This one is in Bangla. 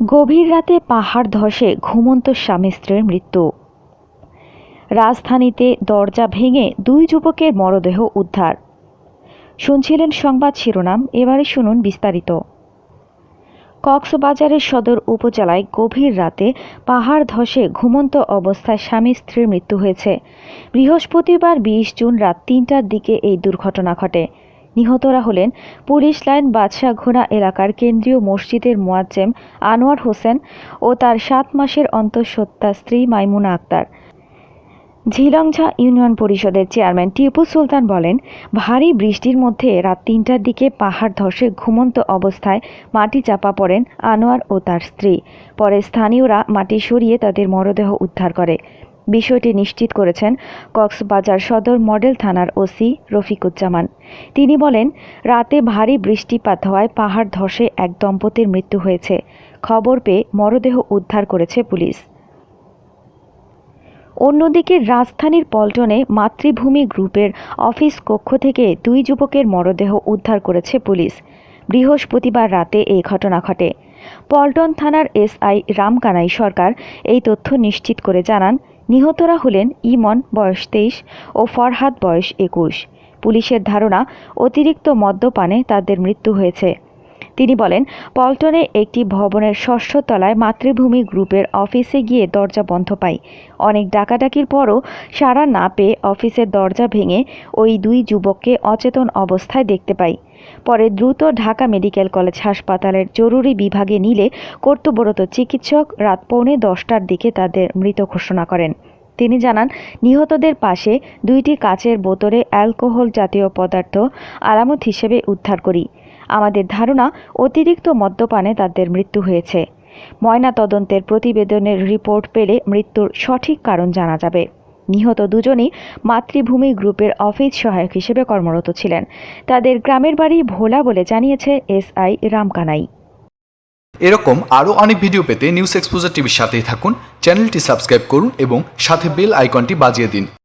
গভীর রাতে পাহাড় ধসে ঘুমন্ত স্বামী স্ত্রীর মৃত্যু। রাজধানীতে দরজা ভেঙে দুই যুবকের মরদেহ উদ্ধার। শুনছিলেন সংবাদ শিরোনাম, এবারে শুনুন বিস্তারিত। কক্সবাজারের সদর উপজেলায় গভীর রাতে পাহাড় ধসে ঘুমন্ত অবস্থায় স্বামী স্ত্রীর মৃত্যু হয়েছে। বৃহস্পতিবার বিশ জুন রাত তিনটার দিকে এই দুর্ঘটনা ঘটে। নিহতরা হলেন পুলিশ লাইন বাদশাহঘোড়া এলাকার কেন্দ্রীয় মসজিদের মোয়াজ্জেম আনোয়ার হোসেন ও তার সাত মাসের অন্তঃসত্ত্বা স্ত্রী মাইমুনা আক্তার। ঝিলংঝা ইউনিয়ন পরিষদের চেয়ারম্যান টিপু সুলতান বলেন, ভারী বৃষ্টির মধ্যে রাত তিনটার দিকে পাহাড় ধসে ঘুমন্ত অবস্থায় মাটি চাপা পড়েন আনোয়ার ও তার স্ত্রী। পরে স্থানীয়রা মাটি সরিয়ে তাদের মরদেহ উদ্ধার করে। বিষয়টি নিশ্চিত করেছেন কক্সবাজার সদর মডেল থানার ওসি রফিকুজ্জামান। তিনি বলেন, রাতে ভারী বৃষ্টিপাত হওয়ায় পাহাড় ধসে এক দম্পতির মৃত্যু হয়েছে। খবর পেয়ে মরদেহ উদ্ধার করেছে পুলিশ। অন্যদিকে রাজধানীর পল্টনে মাতৃভূমি গ্রুপের অফিস কক্ষ থেকে দুই যুবকের মরদেহ উদ্ধার করেছে পুলিশ। বৃহস্পতিবার রাতে এই ঘটনা ঘটে। পল্টন থানার এসআই রামকানাই সরকার এই তথ্য নিশ্চিত করে জানান নিহতরা হলেন ইমন, বয়স তেইশ, ও ফরহাদ, বয়স একুশ। পুলিশের ধারণা, অতিরিক্ত মদ্যপানে তাদের মৃত্যু হয়েছে। তিনি বলেন, পল্টনে একটি ভবনের ষষ্ঠ তলায় মাতৃভূমি গ্রুপের অফিসে গিয়ে দরজা বন্ধ পাই অনেক ডাকাডাকির পরও সাড়া না পেয়ে অফিসের দরজা ভেঙে ওই দুই যুবককে অচেতন অবস্থায় দেখতে পাই পরে দ্রুত ঢাকা মেডিকেল কলেজ হাসপাতালের জরুরি বিভাগে নিলে কর্তব্যরত চিকিৎসক রাত পৌনে দশটার দিকে তাদের মৃত ঘোষণা করেন। তিনি জানান, নিহতদের পাশে দুইটি কাচের বোতলে অ্যালকোহল জাতীয় পদার্থ আলামত হিসেবে উদ্ধার করি। আমাদের ধারণা, অতিরিক্ত মদ্যপানে তাদের মৃত্যু হয়েছে। ময়না তদন্তের প্রতিবেদনের রিপোর্ট পেলে মৃত্যুর সঠিক কারণ জানা যাবে। নিহত দুজনই মাতৃভূমি গ্রুপের অফিস সহায়ক হিসেবে কর্মরত ছিলেন। তাদের গ্রামের বাড়ি ভোলা বলে জানিয়েছে এসআই রামকানাই। এরকম আরও অনেক ভিডিও পেতে নিউজ এক্সপোজার টিভির সাথেই থাকুন, চ্যানেলটি সাবস্ক্রাইব করুন এবং সাথে বেল আইকনটি বাজিয়ে দিন।